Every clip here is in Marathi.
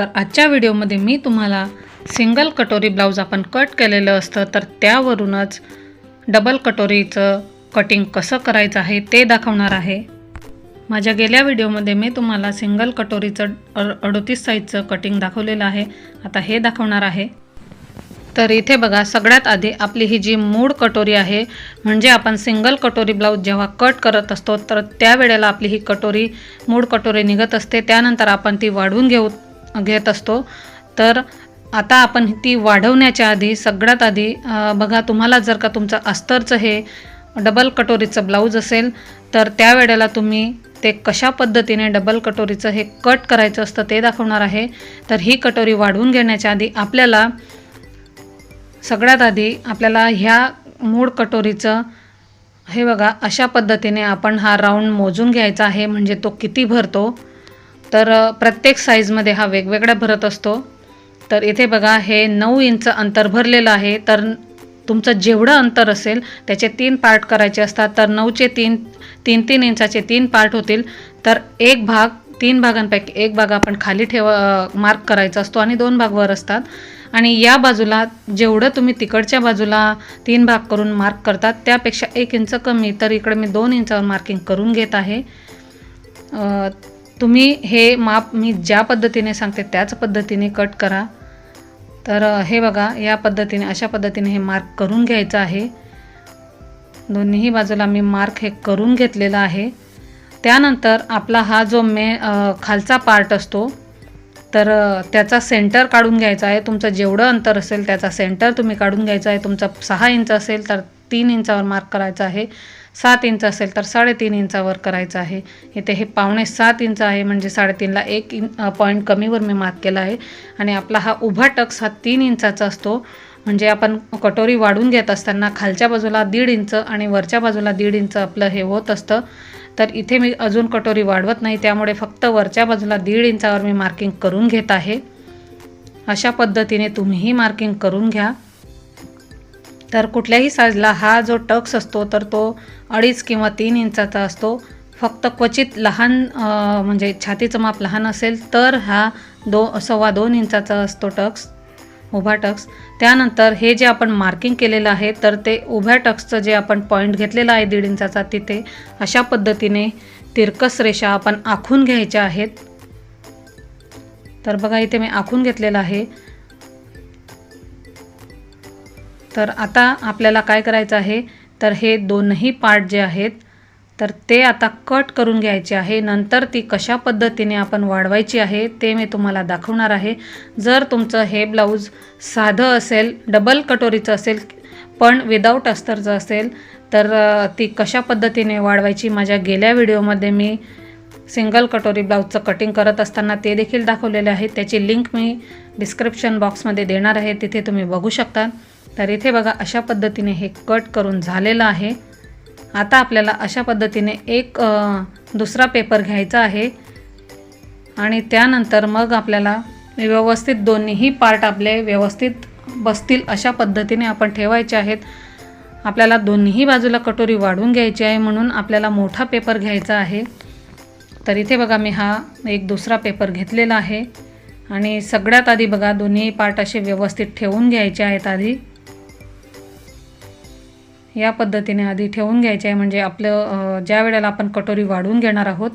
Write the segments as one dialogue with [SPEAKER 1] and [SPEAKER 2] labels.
[SPEAKER 1] तर आजच्या व्हिडिओमध्ये मी तुम्हाला सिंगल कटोरी ब्लाऊज आपण कट केलेलं असतं तर त्यावरूनच डबल कटोरीचं कटिंग कसं करायचं आहे ते दाखवणार आहे. माझ्या गेल्या व्हिडिओमध्ये मी तुम्हाला सिंगल कटोरीचं अ- अडोतीस साईजचं कटिंग दाखवलेलं आहे. आता हे दाखवणार आहे. तर इथे बघा सगळ्यात आधी आपली ही जी मूळ कटोरी आहे म्हणजे आपण सिंगल कटोरी ब्लाऊज जेव्हा कट करत असतो तर त्यावेळेला आपली ही कटोरी मूळ कटोरी निघत असते. त्यानंतर आपण ती वाढवून घेऊ घेत असतो. तर आता आपण ती वाढवण्याच्या आधी सगळ्यात आधी बघा तुम्हाला जर का तुमचं अस्तरचं हे डबल कटोरीचं ब्लाऊज असेल तर त्यावेळेला तुम्ही ते कशा पद्धतीने डबल कटोरीचं हे कट करायचं असतं ते दाखवणार आहे. तर ही कटोरी वाढवून घेण्याच्या आधी आपल्याला सगळ्यात आधी आपल्याला ह्या मूळ कटोरीचं हे बघा अशा पद्धतीने आपण हा राऊंड मोजून घ्यायचा आहे. म्हणजे तो किती भरतो? तर प्रत्येक साईजमध्ये हा वेगवेगळा भरत असतो. तर इथे बघा हे नऊ इंच अंतर भरलेलं आहे. तर तुमचं जेवढं अंतर असेल त्याचे तीन पार्ट करायचे असतात. तर नऊचे तीन तीन तीन इंचाचे तीन पार्ट होतील. तर एक भाग तीन भागांपैकी एक भाग आपण खाली ठेव मार्क करायचा असतो आणि दोन भाग वर असतात. आणि या बाजूला जेवढं तुम्ही तिकडच्या बाजूला तीन भाग करून मार्क करतात त्यापेक्षा एक इंच कमी. तर इकडे मी दोन इंचावर मार्किंग करून घेत आहे. तुम्ही हे माप मी ज्या पद्धतीने सांगते त्याच पद्धतीने कट करा. तर हे बघा या पद्धतीने अशा पद्धतीने हे मार्क करून घ्यायचं आहे. दोन्हीही बाजूला मी मार्क हे करून घेतलेला आहे. त्यानंतर आपला हा जो मे खालचा पार्ट असतो तर त्याचा सेंटर काढून घ्यायचा आहे. तुमचं जेवढं अंतर असेल त्याचा सेंटर तुम्ही काढून घ्यायचा आहे. तुमचा सहा इंच असेल तर तीन इंचावर मार्क करायचा आहे. सात इंच असेल तर साडेतीन इंचावर करायचं आहे. इथे हे पावणे सात इंच आहे म्हणजे साडेतीनला एक इन पॉईंट कमीवर मी मार्क केला आहे. आणि आपला हा उभा टक्स हा तीन इंचाचा असतो. म्हणजे आपण कटोरी वाढून घेत असताना खालच्या बाजूला दीड इंच आणि वरच्या बाजूला दीड इंच आपलं हे होत असतं. तर इथे मी अजून कटोरी वाढवत नाही त्यामुळे फक्त वरच्या बाजूला दीड इंचावर मी मार्किंग करून घेत आहे. अशा पद्धतीने तुम्हीही मार्किंग करून घ्या. तर कुठल्याही साईजला हा जो टक्स असतो तर तो अडीच किंवा तीन इंचाचा असतो. फक्त क्वचित लहान म्हणजे छातीचं माप लहान असेल तर हा दो सव्वा दोन इंचाचा असतो टक्स उभा टक्स त्यानंतर हे जे आपण मार्किंग केलेलं आहे तर ते उभ्या टक्सचं जे आपण पॉईंट घेतलेला आहे दीड इंचाचा तिथे अशा पद्धतीने तिरकस रेषा आपण आखून घ्यायच्या आहेत. तर बघा इथे मी आखून घेतलेलं आहे. तर आता आपल्याला काय करायचं आहे? तर हे दोनही पार्ट जे आहेत तर ते आता कट करून घ्यायचे आहे. नंतर ती कशा पद्धतीने आपण वाढवायची आहे ते मी तुम्हाला दाखवणार आहे. जर तुमचं हे ब्लाऊज साधं असेल डबल कटोरीचं असेल पण विदाऊट अस्तरचं असेल तर ती कशा पद्धतीने वाढवायची माझ्या गेल्या व्हिडिओमध्ये मी सिंगल कटोरी ब्लाऊजचं कटिंग करत असताना ते देखील दाखवलेले आहे. त्याची लिंक मी डिस्क्रिप्शन बॉक्समध्ये देणार आहे. तिथे तुम्ही बघू शकता. तर इथे बघा अशा पद्धतीने हे कट करून झालेलं आहे. आता आपल्याला अशा पद्धतीने एक दुसरा पेपर घ्यायचा आहे. आणि त्यानंतर मग आपल्याला व्यवस्थित दोन्हीही पार्ट आपले व्यवस्थित बसतील अशा पद्धतीने आपण ठेवायचे आहेत. आपल्याला दोन्ही बाजूला कटोरी वाढून घ्यायची आहे म्हणून आपल्याला मोठा पेपर घ्यायचा आहे. तर इथे बघा मी हा एक दुसरा पेपर घेतलेला आहे. आणि सगळ्यात आधी बघा दोन्ही पार्ट असे व्यवस्थित ठेवून घ्यायचे आहेत आधी. या पद्धतीने आधी ठेवून घ्यायचे. आहे म्हणजे आपलं ज्या वेळेला आपण कटोरी वाढवून घेणार आहोत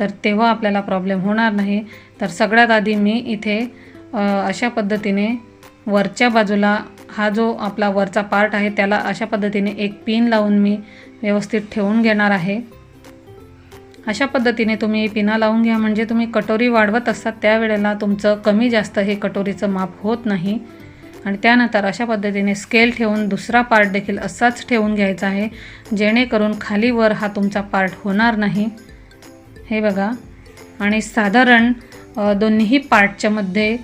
[SPEAKER 1] तर तेव्हा आपल्याला प्रॉब्लेम होणार नाही. तर सगळ्यात आधी मी इथे अशा पद्धतीने वरच्या बाजूला हा जो आपला वरचा पार्ट आहे त्याला अशा पद्धतीने एक पिन लावून मी व्यवस्थित ठेवून घेणार आहे. अशा पद्धतीने तुम्ही पिना लावून घ्या. म्हणजे तुम्ही कटोरी वाढवत असतात त्यावेळेला तुमचं कमी जास्त हे कटोरीचं माप होत नाही. आणि त्यानंतर अशा पद्धतीने स्केल ठेवून दुसरा पार्ट देखील असाच ठेवून घ्यायचा आहे जेणेकरून खाली वर हा तुमचा पार्ट होणार नाही. हे बघा. आणि साधारण दोन्हीही दोन्ही पार्टच्या मध्ये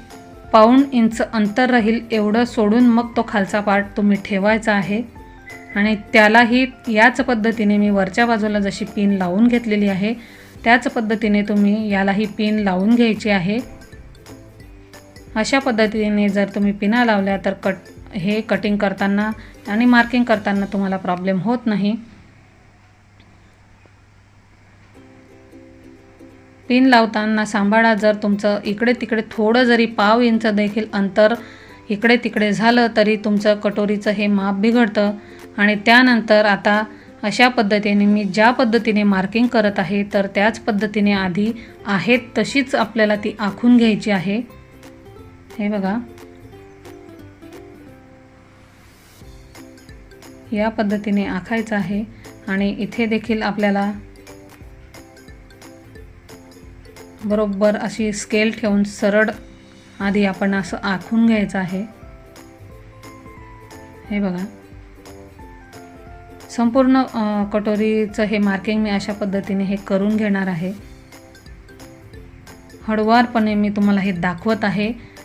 [SPEAKER 1] पाऊण इंच अंतर राहील एवढं सोडून मग तो खालचा पार्ट तुम्ही ठेवायचा आहे. आणि त्यालाही याच पद्धतीने मी वरच्या बाजूला जशी पिन लावून घेतलेली आहे त्याच पद्धतीने तुम्ही यालाही पिन लावून घ्यायची आहे. अशा पद्धतीने जर तुम्ही पिना लावल्या तर कट हे कटिंग करताना आणि मार्किंग करताना तुम्हाला प्रॉब्लेम होत नाही. पिन लावताना सांभाळा जर तुमचं इकडे तिकडे थोडं जरी पाव इंच देखील अंतर इकडे तिकडे झालं तरी तुमचं कटोरीचं हे माप बिघडतं. आणि त्यानंतर आता अशा पद्धतीने मी ज्या पद्धतीने मार्किंग करत आहे तर त्याच पद्धतीने आधी आहेत तशीच आपल्याला ती आखून घ्यायची आहे. हे बघा. या पद्धतीने आखायचं आहे आणि इथे देखील आपल्याला बरोबर अशी स्केल ठेवून सरळ आधी आपण असं आखून घ्यायचं आहे. हे बघा. संपूर्ण कटोरीचं हे मार्किंग मी अशा पद्धतीने हे करून घेणार आहे. हळुवारपणे मी तुम्हाला हे दाखवत आहे.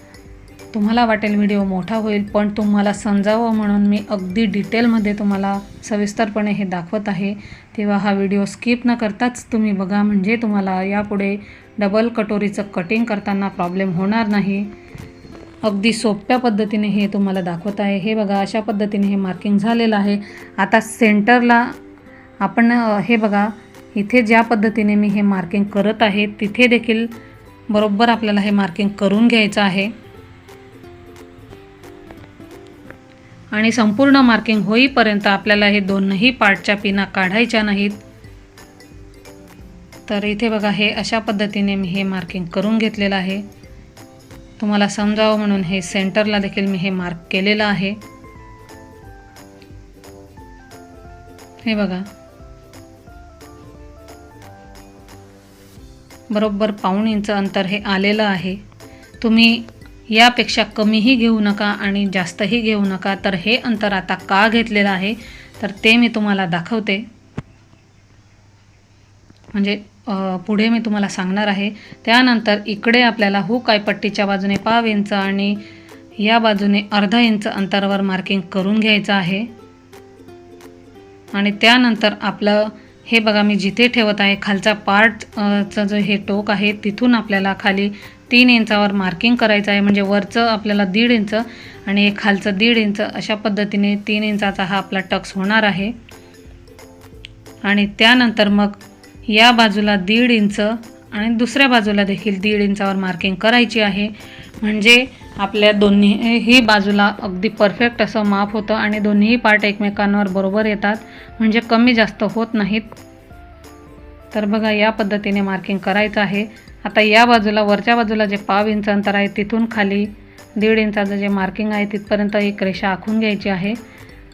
[SPEAKER 1] तुम्हाला वाटेल व्हिडिओ मोठा होईल पण तुम्हाला समजावं म्हणून मी अगदी डिटेलमध्ये तुम्हाला सविस्तरपणे हे दाखवत आहे. तेव्हा हा व्हिडिओ स्किप न करताच तुम्ही बघा म्हणजे तुम्हाला यापुढे डबल कटोरीचं कटिंग करताना प्रॉब्लेम होणार नाही. अगदी सोप्या पद्धतीने हे तुम्हाला दाखवत आहे. हे बघा अशा पद्धतीने हे मार्किंग झालेलं आहे. आता सेंटरला आपण हे बघा इथे ज्या पद्धतीने मी हे मार्किंग करत आहे तिथे देखील बरोबर आपल्याला हे मार्किंग करून घ्यायचं आहे. आणि संपूर्ण मार्किंग होईपर्यंत आपल्याला हे दोनही पार्टच्या पिना काढायच्या नाहीत. तर इथे बघा हे अशा पद्धतीने मी हे मार्किंग करून घेतलेलं आहे. तुम्हाला समजावं म्हणून हे सेंटरला देखील मी हे मार्क केलेलं आहे. हे बघा. बरोबर पाऊण इंच अंतर हे आलेलं आहे. तुम्ही यापेक्षा कमीही घेऊ नका आणि जास्तही घेऊ नका. तर हे अंतर आता का घेतलेलं आहे? तर ते मी तुम्हाला दाखवते. म्हणजे पुढे मी तुम्हाला सांगणार आहे. त्यानंतर इकडे आपल्याला हुक पट्टीच्या बाजूने पाव इंच आणि या बाजूने अर्धा इंच अंतरावर मार्किंग करून घ्यायचं आहे. आणि त्यानंतर आपलं हे बघा मी जिथे ठेवत आहे खालचा पार्टचं जो हे टोक आहे तिथून आपल्याला खाली तीन इंचावर मार्किंग करायचं आहे. म्हणजे वरचं आपल्याला दीड इंच आणि एक खालचं दीड इंच अशा पद्धतीने तीन इंचाचा हा आपला टक्स होणार आहे. आणि त्यानंतर मग या बाजूला दीड इंच आणि दुसऱ्या बाजूला देखील दीड इंचावर मार्किंग करायची आहे. म्हणजे आपल्या दोन्हीही बाजूला अगदी परफेक्ट असं माप होतं आणि दोन्ही पार्ट एकमेकांवर बरोबर येतात. म्हणजे कमी जास्त होत नाहीत. तर बघा या पद्धतीने मार्किंग करायचं आहे. आता या बाजूला वरच्या बाजूला जे पाव इंच अंतर आहे तिथून खाली दीड इंचाचं जे मार्किंग आहे तिथपर्यंत एक रेषा आखून घ्यायची आहे.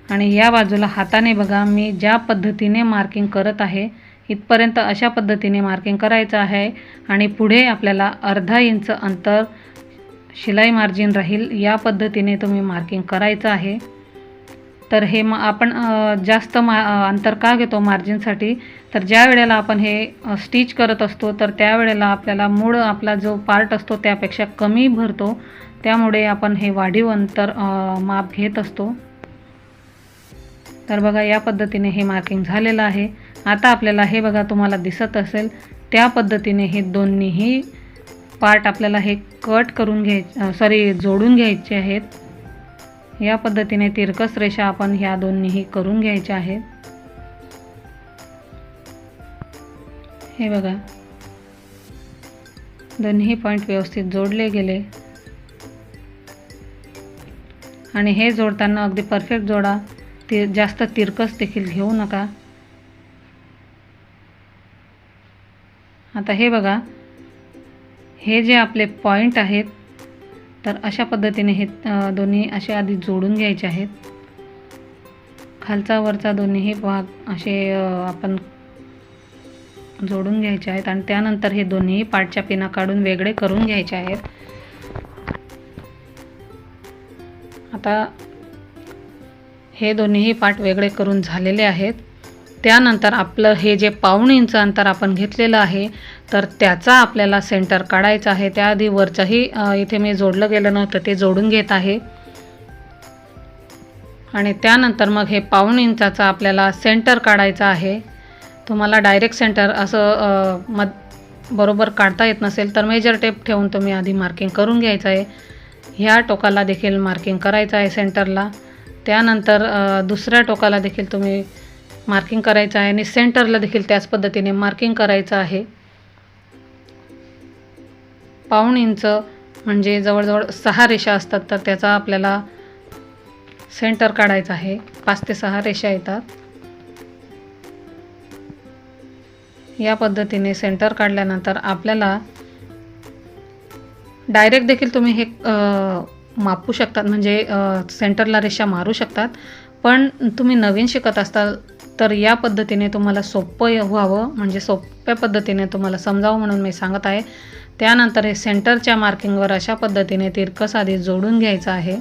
[SPEAKER 1] आणि या बाजूला हाताने बघा मी ज्या पद्धतीने मार्किंग करत आहे इथपर्यंत अशा पद्धतीने मार्किंग करायचं आहे. आणि पुढे आपल्याला अर्धा इंच अंतर शिलाई मार्जिन राहील या पद्धतीने तुम्ही मार्किंग करायचं आहे. तर हे मग आपण जास्त मा अंतर का घेतो मार्जिनसाठी? तर ज्या वेळेला आपण हे स्टिच करत असतो तर त्यावेळेला आपल्याला मूळ आपला जो पार्ट असतो त्यापेक्षा कमी भरतो. त्यामुळे आपण हे वाढीव अंतर माप घेत असतो. तर बघा या पद्धतीने हे मार्किंग झालेलं आहे. आता आपल्याला हे बघा तुम्हाला दिसत असेल. त्या पद्धतीने हे दोन्हीही पार्ट आपल्याला हे कट करून घ्याय सॉरी जोडून घ्यायचे आहेत. या पद्धतीने तिरकस रेषा आपण ह्या दोन्हीही करून घ्यायच्या आहेत. हे बघा. दोन्ही पॉईंट व्यवस्थित जोडले गेले. आणि हे जोडताना अगदी परफेक्ट जोडा. ती जास्त तिरकस देखील घेऊ नका. आता हे बघा. हे जे आपले पॉईंट आहेत तर अशा पद्धतीने हे दोन्ही असे आधी जोडून घ्यायचे आहेत. खालचा वरचा दोन्हीही भाग असे आपण जोडून घ्यायचे आहेत आणि त्यानंतर हे दोन्ही पाटच्या पिना काढून वेगळे करून घ्यायचे आहेत. आता हे दोन्हीही पाठ वेगळे करून झालेले आहेत. त्यानंतर आपलं हे जे पाऊण इंच अंतर आपण घेतलेलं आहे तर त्याचा आपल्याला सेंटर काढायचा आहे. त्याआधी वरचाही इथे मी जोडलं गेलं नव्हतं ते जोडून घेत आहे. आणि त्यानंतर मग हे पाऊण इंचाचा आपल्याला सेंटर काढायचा आहे. तुम्हाला डायरेक्ट सेंटर असं अ, मध बरोबर काढता येत नसेल तर मेजर टेप ठेवून तुम्ही आधी मार्किंग करून घ्यायचं आहे. ह्या टोकाला देखील मार्किंग करायचं आहे सेंटरला त्यानंतर दुसऱ्या टोकाला देखील तुम्ही मार्किंग करायचं आहे आणि सेंटरला देखील त्याच पद्धतीने मार्किंग करायचं आहे. पाऊण इंच म्हणजे जवळजवळ सहा रेषा असतात तर त्याचा आपल्याला सेंटर काढायचा आहे. पाच ते सहा रेषा येतात. या पद्धतीने सेंटर काढल्यानंतर आपल्याला डायरेक्ट देखील तुम्ही हे मापू शकतात म्हणजे सेंटरला रेषा मारू शकतात. पण तुम्ही नवीन शिकत असताल तर या पद्धतीने तुम्हाला सोपं व्हावं म्हणजे सोप्या पद्धतीने तुम्हाला समजावं म्हणून मी सांगत आहे. त्यानंतर हे सेंटरच्या मार्किंगवर अशा पद्धतीने तिरकस आधी जोडून घ्यायचं आहे.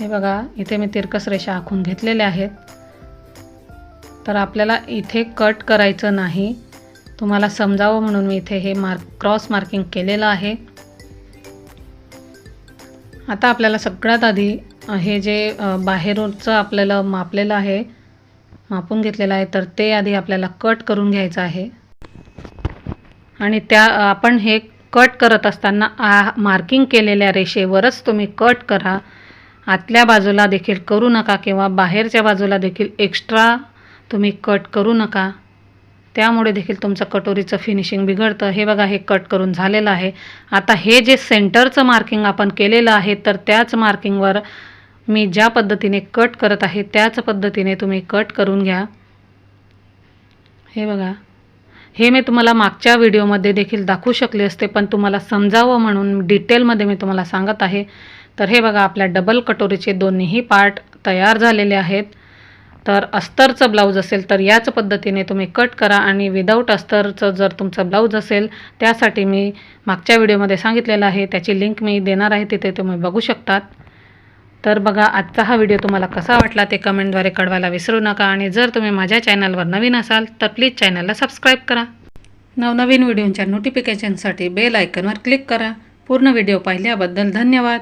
[SPEAKER 1] हे बघा इथे मी तिरकस रेषा आखून घेतलेल्या आहेत. तर आपल्याला इथे कट करायचं नाही. तुम्हाला समजावं म्हणून मी इथे हे मार्क क्रॉस मार्किंग केलेलं आहे. आता आपल्याला सगळ्यात आधी हे जे बाहेरचं आपल्याला मापलेलं आहे मापून घेतलेलं आहे तर ते आधी आपल्याला कट करून घ्यायचं आहे. आणि त्या आपण हे कट करत असताना आ मार्किंग केलेल्या रेषेवरच तुम्ही कट करा. आतल्या बाजूला देखील करू नका किंवा बाहेरच्या बाजूला देखील एक्स्ट्रा तुम्ही कट करू नका. त्यामुळे देखील तुमचं कटोरीचं फिनिशिंग बिघडतं. हे बघा हे कट करून झालेलं आहे. आता हे जे सेंटरचं मार्किंग आपण केलेलं आहे तर त्याच मार्किंगवर मी ज्या पद्धतीने कट करत आहे त्याच पद्धतीने तुम्ही कट करून घ्या. हे बघा. हे मी तुम्हाला मागच्या व्हिडिओमध्ये देखील दाखवू शकले असते पण तुम्हाला समजावं म्हणून डिटेलमध्ये मी तुम्हाला सांगत आहे. तर हे बघा आपल्या डबल कटोरीचे दोन्हीही पार्ट तयार झालेले आहेत. तर अस्तरचं ब्लाऊज असेल तर याच पद्धतीने तुम्ही कट करा आणि विदाऊट अस्तरचं जर तुमचं ब्लाऊज असेल त्यासाठी मी मागच्या व्हिडिओमध्ये सांगितलेलं आहे त्याची लिंक मी देणार आहे तिथे तुम्ही बघू शकतात. तर बघा आजचा हा व्हिडिओ तुम्हाला कसा वाटला ते कमेंटद्वारे कळवायला विसरू नका. आणि जर तुम्ही माझ्या चॅनलवर नवीन असाल तर प्लीज चॅनलला सबस्क्राईब करा. नवनवीन व्हिडिओंच्या नोटिफिकेशनसाठी बेल आयकनवर क्लिक करा. पूर्ण व्हिडिओ पाहिल्याबद्दल धन्यवाद.